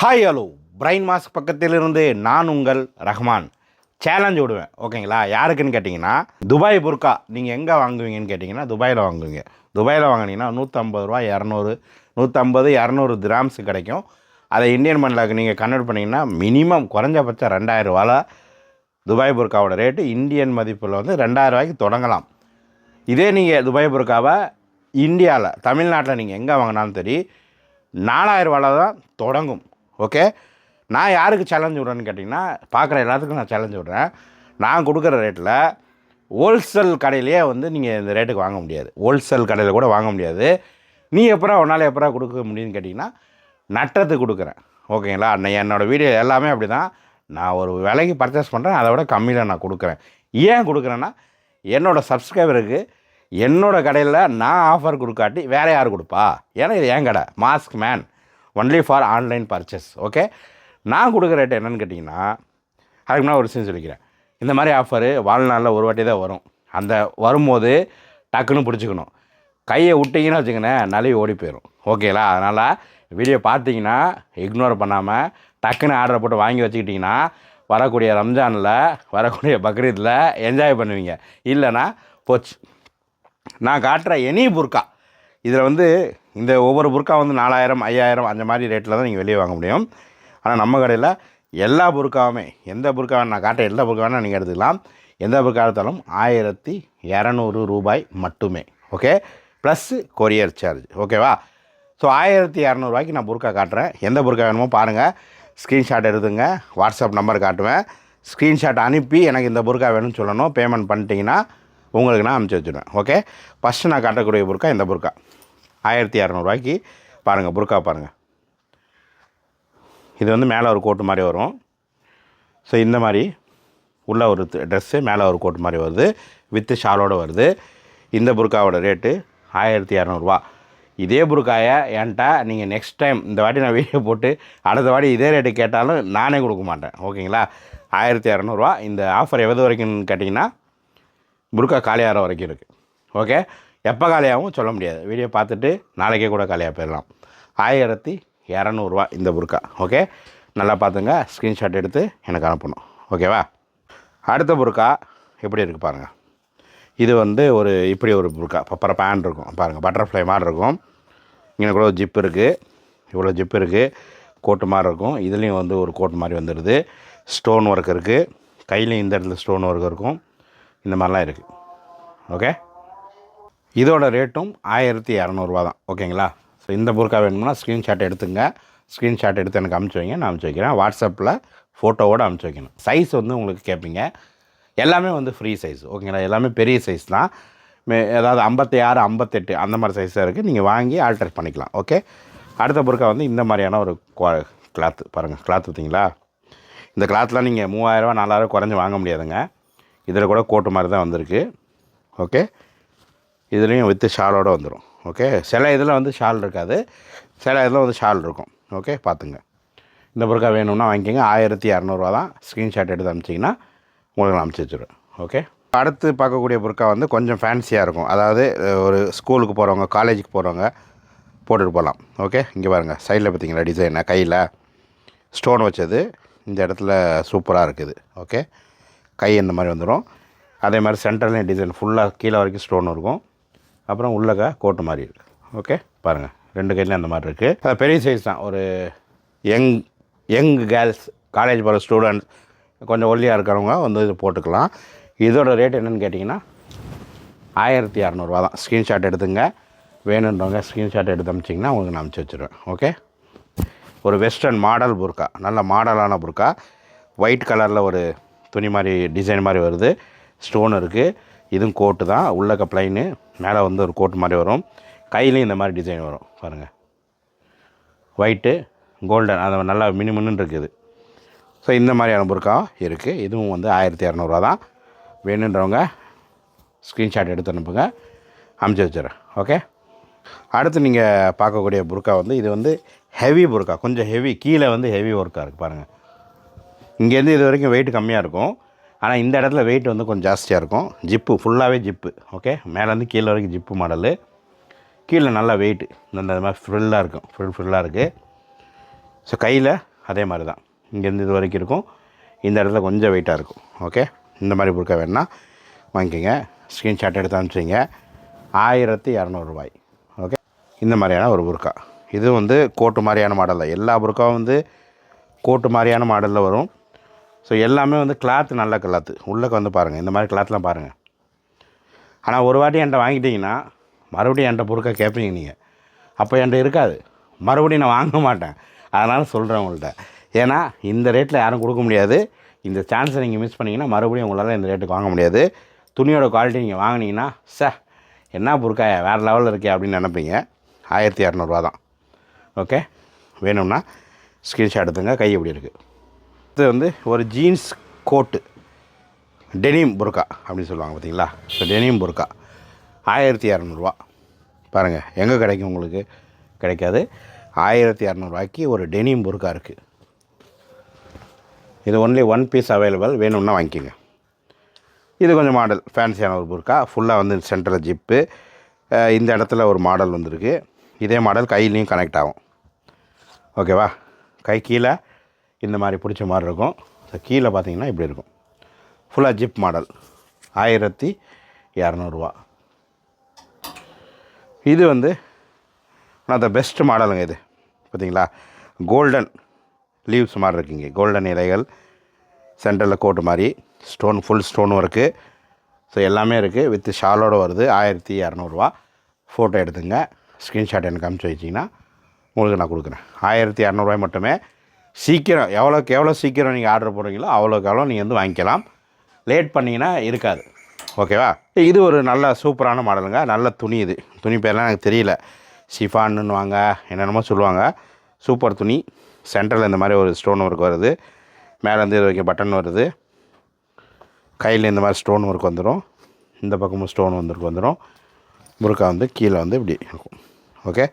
Hi hello brain mask பக்கத்திலிருந்து நான் உங்கள் ரஹ்மான். சேலஞ்ச் விடுவேன் ஓகேங்களா? யாருக்குன்னு கேட்டிங்கன்னா துபாய் புர்கா நீங்கள் எங்கே வாங்குவீங்கன்னு கேட்டிங்கன்னா துபாயில் வாங்குவீங்க. துபாயில் வாங்கினீங்கன்னா நூற்றம்பது ரூபா இரநூறு நூற்றம்பது இரநூறு கிராம்ஸ் கிடைக்கும். அதை இந்தியன் மண்ணில் நீங்கள் கன்வெர்ட் பண்ணிங்கன்னா மினிமம் குறைஞ்சபட்சம் ரெண்டாயிரம் துபாய் புர்காவோட ரேட்டு இந்தியன் மதிப்பில் வந்து ரெண்டாயிரம் ரூபாய்க்கு தொடங்கலாம். இதே நீங்கள் துபாய் புர்காவை இந்தியாவில் தமிழ்நாட்டில் நீங்கள் எங்கே வாங்கினாலும் சரி நாலாயிரம் ரூபால தான் தொடங்கும். ஓகே? நான் யாருக்கு சேலஞ்சு விட்றேன்னு கேட்டிங்கன்னா பார்க்குற எல்லாத்துக்கும் நான் சேலஞ்சு விட்றேன். நான் கொடுக்குற ரேட்டில் ஹோல்சேல் கடையிலேயே வந்து நீங்கள் இந்த ரேட்டுக்கு வாங்க முடியாது. ஹோல்சேல் கடையில் கூட வாங்க முடியாது. நீ எப்போ உன்னால் எப்போ கொடுக்க முடியும்னு கேட்டிங்கன்னா நட்டத்துக்கு கொடுக்குறேன். ஓகேங்களா? நான் என்னோடய வீடியோ எல்லாமே அப்படி தான் நான் ஒரு விலைக்கு பர்ச்சேஸ் பண்ணுறேன் அதை விட கம்மியில் நான் கொடுக்குறேன். ஏன் கொடுக்குறேன்னா என்னோடய சப்ஸ்கிரைபருக்கு என்னோடய கடையில் நான் ஆஃபர் கொடுக்காட்டி வேறு யார் கொடுப்பா? ஏன்னா இது என் கடை. Mask man only for online purchase okay நான் கொடுக்குற ரேட் என்னென்னு கேட்டிங்கன்னா அதுக்கு முன்னாடி ஒரு விஷயம் சொல்லிக்கிறேன். இந்த மாதிரி ஆஃபரு வாழ்நாளில் ஒரு வாட்டி தான் வரும். அந்த வரும்போது டக்குன்னு பிடிச்சிக்கணும். கையை விட்டிங்கன்னு வச்சுக்கோங்களேன் நழுவி ஓடி போயிடும் ஓகேங்களா அதனால் வீடியோ பார்த்தீங்கன்னா இக்னோர் பண்ணாமல் டக்குன்னு ஆர்டர் போட்டு வாங்கி வச்சுக்கிட்டிங்கன்னா வரக்கூடிய ரம்ஜானில் வரக்கூடிய பக்ரீத்தில் என்ஜாய் பண்ணுவீங்க. இல்லைன்னா போச்சு. நான் காட்டுற எனி புர்கா இதில் வந்து இந்த ஒவ்வொரு புர்க்கா வந்து நாலாயிரம் ஐயாயிரம் அந்த மாதிரி ரேட்டில் தான் நீங்கள் வெளியே வாங்க முடியும். ஆனால் நம்ம கடையில் எல்லா புர்காவுமே எந்த புர்கா நான் காட்ட எல்லா புர்கா வேணால் நீங்கள் எடுத்துக்கலாம். எந்த புர்கா எடுத்தாலும் ஆயிரத்தி இரநூறு ரூபாய் மட்டுமே ஓகே ப்ளஸ்ஸு கொரியர் சார்ஜ் ஓகேவா ஸோ ஆயிரத்தி இரநூறுவாய்க்கு நான் புர்கா காட்டுறேன். எந்த புர்கா வேணுமோ பாருங்கள் ஸ்க்ரீன்ஷாட் எடுத்துங்க. வாட்ஸ்அப் நம்பர் காட்டுவேன். ஸ்க்ரீன்ஷாட் அனுப்பி எனக்கு இந்த புர்கா வேணும்னு சொல்லணும். பேமெண்ட் பண்ணிட்டீங்கன்னா உங்களுக்கு நான் அனுப்பிச்சி வச்சுருவேன் ஓகே ஃபஸ்ட்டு நான் காட்டக்கூடிய புர்க்கா இந்த புர்க்கா ஆயிரத்தி இரநூறுவாய்க்கு பாருங்கள் புர்க்கா பாருங்கள் இது வந்து மேலே ஒரு கோட்டு மாதிரி வரும். ஸோ இந்த மாதிரி உள்ள ஒரு ட்ரெஸ்ஸு மேலே ஒரு கோட்டு மாதிரி வருது. வித்து ஷாலோடு வருது. இந்த புர்க்காவோட ரேட்டு ஆயிரத்தி இரநூறுவா இதே புர்க்காயை என்கிட்ட நீங்கள் நெக்ஸ்ட் டைம் இந்த வாட்டி நான் வீடியோ போட்டு அடுத்த வாட்டி இதே ரேட்டு கேட்டாலும் நானே கொடுக்க மாட்டேன். ஓகேங்களா ஆயிரத்தி இரநூறுவா இந்த ஆஃபர் எவ்வளோ வரைக்கும்னு கேட்டிங்கன்னா புர்கா காலியாகிற வரைக்கும் இருக்குது ஓகே எப்போ காலியாகவும் சொல்ல முடியாது. வீடியோ பார்த்துட்டு நாளைக்கே கூட காலியாக போயிடலாம். ஆயிரத்தி இரநூறுவா இந்த புர்கா ஓகே நல்லா பார்த்துங்க. ஸ்க்ரீன்ஷாட் எடுத்து எனக்கு அனுப்பணும். ஓகேவா அடுத்த புர்கா எப்படி இருக்குது பாருங்கள் இது வந்து ஒரு இப்படி ஒரு புர்கா பப்பர பேண்ட் இருக்கும். பாருங்கள் பட்டர்ஃப்ளை மாதிரி இருக்கும். இங்கே கூட ஒரு ஜிப் இருக்குது இவ்வளோ ஜிப் இருக்குது கோட்டு மாதிரி இருக்கும். இதுலேயும் வந்து ஒரு கோட் மாதிரி வந்துடுது ஸ்டோன் ஒர்க் இருக்குது கையிலையும் இந்த இடத்துல ஸ்டோன் ஒர்க் இருக்கும். இந்த மாதிரிலாம் இருக்குது ஓகே இதோட ரேட்டும் ஆயிரத்தி இரநூறுவா தான். ஓகேங்களா ஸோ இந்த புர்கா வேணும்னா ஸ்க்ரீன்ஷாட் எடுத்துங்க. ஸ்க்ரீன்ஷாட் எடுத்து எனக்கு அமுச்சு வைங்க. நான் அமுச்சு வைக்கிறேன். வாட்ஸ்அப்பில் ஃபோட்டோவோடு அமுச்சு வைக்கணும். சைஸ் வந்து உங்களுக்கு கேட்பீங்க எல்லாமே வந்து ஃப்ரீ சைஸ் ஓகேங்களா எல்லாமே பெரிய சைஸ் தான். மே ஏதாவது ஐம்பத்தி ஆறு ஐம்பத்தெட்டு அந்த மாதிரி சைஸாக இருக்குது நீங்கள் வாங்கி ஆல்டர் பண்ணிக்கலாம். ஓகே அடுத்த புர்கா வந்து இந்த மாதிரியான ஒரு கிளாத்து பாருங்கள் கிளாத் பார்த்தீங்களா? இந்த கிளாத்லாம் நீங்கள் மூவாயிரரூவா நாலாயிரம் குறைஞ்சி வாங்க முடியாதுங்க. இதில் கூட கோட்டு மாதிரி தான் வந்திருக்கு. ஓகே? இதுலேயும் வித்து ஷாலோடு வந்துடும் ஓகே? சில இதில் வந்து ஷால் இருக்காது. சில இதில் வந்து ஷால் இருக்கும். ஓகே? பார்த்துங்க. இந்த புர்கா வேணும்னா வாங்கிக்கோங்க. ஆயிரத்தி இரநூறுவா தான். ஸ்க்ரீன்ஷாட் எடுத்து அனுப்பிச்சிங்கன்னா உங்களுக்கு நான் அனுப்பிச்சி வச்சுருவேன். ஓகே? அடுத்து பார்க்கக்கூடிய பொருக்கா வந்து கொஞ்சம் ஃபேன்சியாக இருக்கும். அதாவது ஒரு ஸ்கூலுக்கு போகிறவங்க காலேஜுக்கு போகிறவங்க போட்டுட்டு போகலாம். ஓகே? இங்கே பாருங்கள் சைடில் பார்த்தீங்களா டிசைனை கையில் ஸ்டோன் வச்சது. இந்த இடத்துல சூப்பராக இருக்குது. ஓகே? கை இந்த மாதிரி வந்துடும் அதே மாதிரி சென்டர்லேயும் டிசைன் ஃபுல்லாக கீழே வரைக்கும் ஸ்டோன் இருக்கும். அப்புறம் உள்ளக கோட்டு மாதிரி இருக்குது ஓகே பாருங்கள் ரெண்டு கையிலையும் அந்த மாதிரி இருக்குது அது பெரிய சைஸ் தான். ஒரு யங் யங் கேர்ள்ஸ் காலேஜ் போகிற ஸ்டூடெண்ட்ஸ் கொஞ்சம் ஒல்லியாக இருக்கிறவங்க வந்து இது போட்டுக்கலாம். இதோட ரேட் என்னென்னு கேட்டிங்கன்னா ஆயிரத்தி இரநூறுவா தான். ஸ்க்ரீன்ஷாட் எடுத்துங்க. வேணுன்றவங்க ஸ்க்ரீன்ஷாட் எடுத்து அமிச்சிங்கன்னா உங்களுக்கு நான் அமுச்சு வச்சுருவேன். ஓகே ஒரு வெஸ்டர்ன் மாடல் புர்க்கா நல்ல மாடலான புர்க்கா ஒயிட் கலரில் ஒரு துணி மாதிரி டிசைன் மாதிரி வருது. ஸ்டோன் இருக்குது இதுவும் கோட்டு தான். உள்ளக்க ப்ளைனு மேலே வந்து ஒரு கோட் மாதிரி வரும். கையிலையும் இந்த மாதிரி டிசைன் வரும். பாருங்கள் ஒயிட்டு கோல்டன் அது நல்லா மினிமின்னு இருக்குது. ஸோ இந்த மாதிரியான புர்க்கா இருக்குது இதுவும் வந்து ஆயிரத்தி இரநூறுவா தான். வேணுன்றவங்க ஸ்க்ரீன்ஷாட் எடுத்து அனுப்புங்க. அமுச்சு வச்சுறேன் ஓகே அடுத்து நீங்கள் பார்க்கக்கூடிய புர்கா வந்து இது வந்து ஹெவி புர்க்கா கொஞ்சம் ஹெவி கீழே வந்து ஹெவி ஒர்க்காக இருக்குது பாருங்கள் இங்கேருந்து இது வரைக்கும் வெயிட் கம்மியாக இருக்கும். ஆனால் இந்த இடத்துல வெயிட் வந்து கொஞ்சம் ஜாஸ்தியாக இருக்கும். ஜிப்பு ஃபுல்லாகவே ஜிப்பு ஓகே மேலேருந்து கீழே வரைக்கும் ஜிப்பு மாடலு. கீழே நல்லா வெயிட் இந்த மாதிரி ஃப்ரில்லாக இருக்கும். ஃபுல் ஃப்ரில்லாக இருக்குது ஸோ கையில் அதே மாதிரி தான். இங்கேருந்து இது வரைக்கும் இருக்கும். இந்த இடத்துல கொஞ்சம் வெயிட்டாக இருக்கும் ஓகே இந்த மாதிரி புர்க்கா வேணுன்னா வாங்கிக்கோங்க. ஸ்க்ரீன்ஷாட் எடுத்து அனுப்பிச்சிங்க ஆயிரத்தி இரநூறுபாய் ஓகே இந்த மாதிரியான ஒரு புர்க்கா இது வந்து கோட்டு மாதிரியான மாடலில் எல்லா புர்க்காவும் வந்து கோட்டு மாதிரியான மாடலில் வரும். ஸோ எல்லாமே வந்து கிளாத்து நல்ல கிளாத்து உள்ளக்கு வந்து பாருங்கள் இந்த மாதிரி கிளாத்லாம் பாருங்கள் ஆனால் ஒரு வாட்டி என்கிட்ட வாங்கிட்டிங்கன்னா மறுபடியும் என்கிட்ட பொருட்கா கேட்பீங்க நீங்கள் அப்போ என்கிட்ட இருக்காது. மறுபடியும் நான் வாங்க மாட்டேன். அதனால் சொல்கிறேன் உங்கள்கிட்ட ஏன்னா இந்த ரேட்டில் யாரும் கொடுக்க முடியாது. இந்த சான்ஸை நீங்கள் மிஸ் பண்ணிங்கன்னா மறுபடியும் உங்களால் இந்த ரேட்டுக்கு வாங்க முடியாது. துணியோட குவாலிட்டி நீங்கள் வாங்கினீங்கன்னா ச என்ன பொருட்காயா வேறு லெவலில் இருக்கே அப்படின்னு நினைப்பீங்க. ஆயிரத்தி இரநூறுவா தான். ஓகே வேணும்னா ஸ்க்ரீன்ஷாட் எடுத்துங்க. கை எப்படி இருக்குது அடுத்து வந்து ஒரு ஜீன்ஸ் கோட்டு. டெனிம் புர்கா அப்படின்னு சொல்லுவாங்க பார்த்தீங்களா? ஸோ டெனிம் புர்கா. ஆயிரத்தி இரநூறுவா பாருங்கள் எங்கே கிடைக்கும் உங்களுக்கு? கிடைக்காது. ஆயிரத்தி இரநூறுவாய்க்கு ஒரு டெனிம் புர்கா இருக்குது இது ஒன்லி ஒன் பீஸ் அவைலபிள் வேணும்னா வாங்கிக்கோங்க. இது கொஞ்சம் மாடல் ஃபேன்சியான ஒரு புர்கா. ஃபுல்லாக வந்து சென்டரில் ஜிப்பு இந்த இடத்துல ஒரு மாடல் வந்திருக்கு. இதே மாடல் கையிலையும் கனெக்ட் ஆகும். ஓகேவா கை கீழே இந்த மாதிரி பிடிச்ச மாதிரி இருக்கும். ஸோ கீழே பார்த்தீங்கன்னா இப்படி இருக்கும். ஃபுல்லாக ஜிப் மாடல். ஆயிரத்தி இரநூறுவா. இது வந்து நான் த பெஸ்ட் மாடலுங்க இது. பார்த்தீங்களா? கோல்டன் லீவ்ஸ் மாதிரி இருக்குங்க. கோல்டன் இலைகள் சென்டரில் கோட்டு மாதிரி. Stone full stone work so எல்லாமே இருக்குது வித் ஷாலோடு வருது. ஆயிரத்தி இரநூறுவா. ஃபோட்டோ எடுத்துங்க. ஸ்க்ரீன்ஷாட் எனக்கு அனுப்பிச்சி வச்சிங்கன்னா உங்களுக்கு நான் கொடுக்குறேன். ஆயிரத்தி இரநூறுவாய் மட்டுமே சீக்கிரம் எவ்வளோக்கு எவ்வளோ சீக்கிரம் நீங்கள் ஆர்டர் போடுறீங்களோ அவ்வளோக்கு எவ்வளோ நீங்கள் வந்து வாங்கிக்கலாம். லேட் பண்ணிங்கன்னா இருக்காது. ஓகேவா? இது ஒரு நல்ல சூப்பரான மாடலுங்க. நல்ல துணி இது. துணி பேர்லாம் எனக்கு தெரியல. ஷிஃபான்னு வாங்க என்னென்னமோ சொல்லுவாங்க. சூப்பர் துணி. சென்டரில் இந்த மாதிரி ஒரு ஸ்டோன் ஒர்க் வருது. மேலேருந்து இது வரைக்கும் பட்டன் வருது. கையில் இந்த மாதிரி ஸ்டோன் ஒர்க் வந்துடும் இந்த பக்கமும் ஸ்டோன் வந்துருக்கு வந்துடும் முருக்கா வந்து கீழே வந்து இப்படி இருக்கும். ஓகே?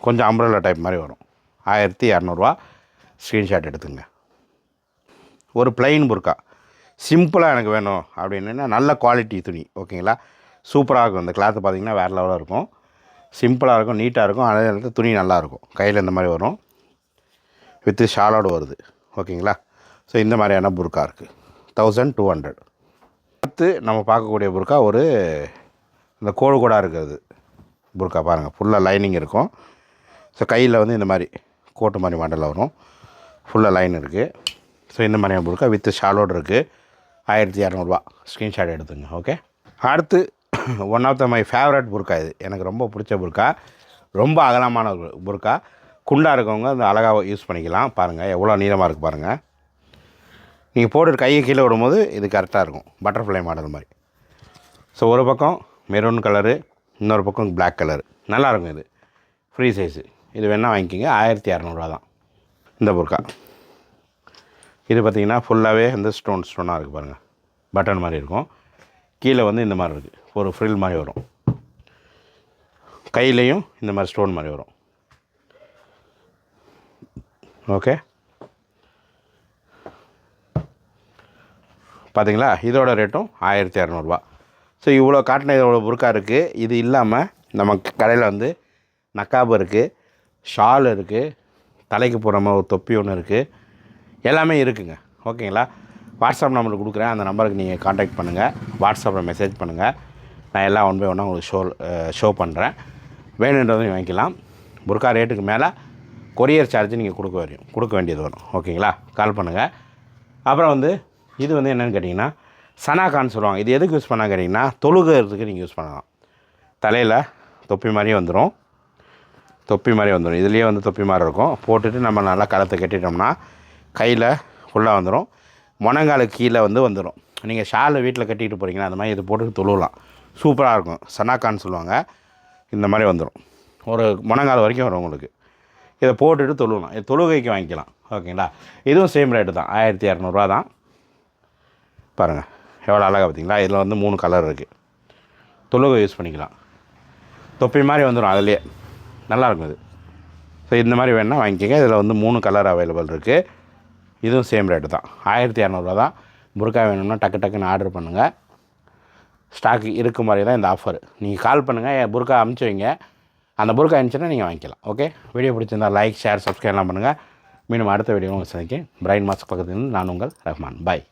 கொஞ்சம் அம்ப்ரல்லா டைப் மாதிரி வரும். ஆயிரத்தி இரநூறுவா ஸ்க்ரீன்ஷாட் எடுத்துங்க. ஒரு பிளெயின் புர்க்கா சிம்பிளாக எனக்கு வேணும் அப்படின்னா நல்ல குவாலிட்டி துணி ஓகேங்களா சூப்பராக இருக்கும். இந்த கிளாத்து பார்த்தீங்கன்னா வேறு லெவலாக இருக்கும். சிம்பிளாக இருக்கும் நீட்டாக இருக்கும். அதே நேரத்தில் துணி நல்லாயிருக்கும் கையில் இந்த மாதிரி வரும். வித்து ஷாலோடு வருது ஓகேங்களா ஸோ இந்த மாதிரியான புர்கா இருக்குது தௌசண்ட் டூ ஹண்ட்ரட் அடுத்து நம்ம பார்க்கக்கூடிய புர்க்கா ஒரு இந்த கோடு கூட இருக்கிறது புர்க்கா பாருங்கள் ஃபுல்லாக லைனிங் இருக்கும். ஸோ கையில் வந்து இந்த மாதிரி கோட்டு மாதிரி மாடலில் வரும் ஃபுல்லாக லைன் இருக்குது ஸோ இந்த மாதிரியான புர்கா வித் ஷாலோடு இருக்குது ஆயிரத்தி இரநூறுவா ஸ்க்ரீன்ஷாட் எடுத்துங்க ஓகே அடுத்து one of the my favourite burqa இது. எனக்கு ரொம்ப பிடிச்ச புர்கா ரொம்ப அகலமான ஒரு புர்கா குண்டாக இருக்கவங்க அந்த அழகாக யூஸ் பண்ணிக்கலாம். பாருங்கள் எவ்வளோ நீளமாக இருக்குது பாருங்கள் நீங்கள் போட்டு கையை கீழே விடும்போது இது கரெக்டாக இருக்கும். பட்டர்ஃப்ளை மாடல் மாதிரி. ஸோ ஒரு பக்கம் மெரூன் கலரு இன்னொரு பக்கம் பிளாக் கலர் நல்லாயிருக்கும் இது. ஃப்ரீ சைஸு இது வேணால் வாங்கிக்கோங்க. ஆயிரத்தி இரநூறுவா தான். இந்த புர்கா இது பார்த்திங்கன்னா ஃபுல்லாகவே வந்து ஸ்டோன் ஸ்டோனாக இருக்குது பாருங்கள் பட்டன் மாதிரி இருக்கும். கீழே வந்து இந்த மாதிரி இருக்குது ஒரு ஃப்ரில் மாதிரி வரும். கையிலையும் இந்த மாதிரி ஸ்டோன் மாதிரி வரும். ஓகே பார்த்தீங்களா இதோட ரேட்டும் ஆயிரத்தி இரநூறுபா ஸோ இவ்வளோ காட்டின இவ்வளோ புர்க்கா இருக்குது இது இல்லாமல் நம்ம கடையில் வந்து நக்காபு இருக்குது ஷால் இருக்குது தலைக்கு போகிற மாதிரி ஒரு தொப்பி ஒன்று இருக்குது எல்லாமே இருக்குங்க. ஓகேங்களா? வாட்ஸ்அப் நம்பர் கொடுக்குறேன். அந்த நம்பருக்கு நீங்கள் காண்டாக்ட் பண்ணுங்கள் வாட்ஸ்அப்பில் மெசேஜ் பண்ணுங்கள் நான் எல்லாம் ஒன் பை ஒன்னாக உங்களுக்கு ஷோ ஷோ பண்ணுறேன் வேணுன்றதையும் வாங்கிக்கலாம். புர்கா ரேட்டுக்கு மேலே கொரியர் சார்ஜ் நீங்கள் கொடுக்க வரையும் கொடுக்க வேண்டியது வரும். ஓகேங்களா? கால் பண்ணுங்கள் அப்புறம் வந்து இது வந்து என்னென்னு கேட்டிங்கன்னா சனாக்கான்னு சொல்லுவாங்க. இது எதுக்கு யூஸ் பண்ணால் கேட்டிங்கன்னா தொழுகிறதுக்கு நீங்கள் யூஸ் பண்ணலாம். தலையில் தொப்பி மாதிரியே வந்துடும் தொப்பி மாதிரி வந்துடும் இதுலேயே வந்து தொப்பி மாதிரி இருக்கும். போட்டுட்டு நம்ம நல்லா கழுத்தை கட்டிட்டோம்னா கையில் ஃபுல்லாக வந்துடும் முனங்காலு கீழே வந்து வந்துடும் நீங்கள் ஷாலை வீட்டில் கட்டிட்டு போகிறீங்கன்னா அந்த மாதிரி இது போட்டு தொழுவலாம். சூப்பராக இருக்கும். சனாக்கான்னு சொல்லுவாங்க. இந்த மாதிரி வந்துடும் ஒரு முனங்கால் வரைக்கும் வரும் உங்களுக்கு. இதை போட்டுட்டு தொழுவலாம். இது தொழுகைக்கு வாங்கிக்கலாம். ஓகேங்களா? இதுவும் சேம் ரேட்டு தான். ஆயிரத்தி இரநூறுவா தான். பாருங்கள் எவ்வளோ அழகாக பார்த்தீங்களா? இதில் வந்து மூணு கலர் இருக்குது தொழுகை யூஸ் பண்ணிக்கலாம். தொப்பி மாதிரி வந்துடும் அதுலேயே. நல்லாயிருக்கும் இது ஸோ இந்த மாதிரி வேணால் வாங்கிக்கோங்க. இதில் வந்து மூணு கலர் அவைலபிள் இருக்குது இதுவும் சேம் ரேட்டு தான். ஆயிரத்தி இரநூறுவா தான். புர்கா வேணும்னா டக்கு டக்குன்னு ஆர்டர் பண்ணுங்கள் ஸ்டாக் இருக்க மாதிரி தான் இந்த ஆஃபர் நீங்கள் கால் பண்ணுங்கள் என் புர்கா அமுச்சு வைங்க. அந்த புருக்கா இருந்துச்சுன்னா நீங்கள் வாங்கிக்கலாம். ஓகே வீடியோ பிடிச்சிருந்தா லைக் ஷேர் சப்ஸ்கிரைப்லாம் பண்ணுங்கள் மீண்டும் அடுத்த வீடியோ உங்களுக்கு சந்திக்கேன் பிரைன் மாஸ்க் பக்கத்துலேருந்து நான் உங்கள் ரஹ்மான். பாய்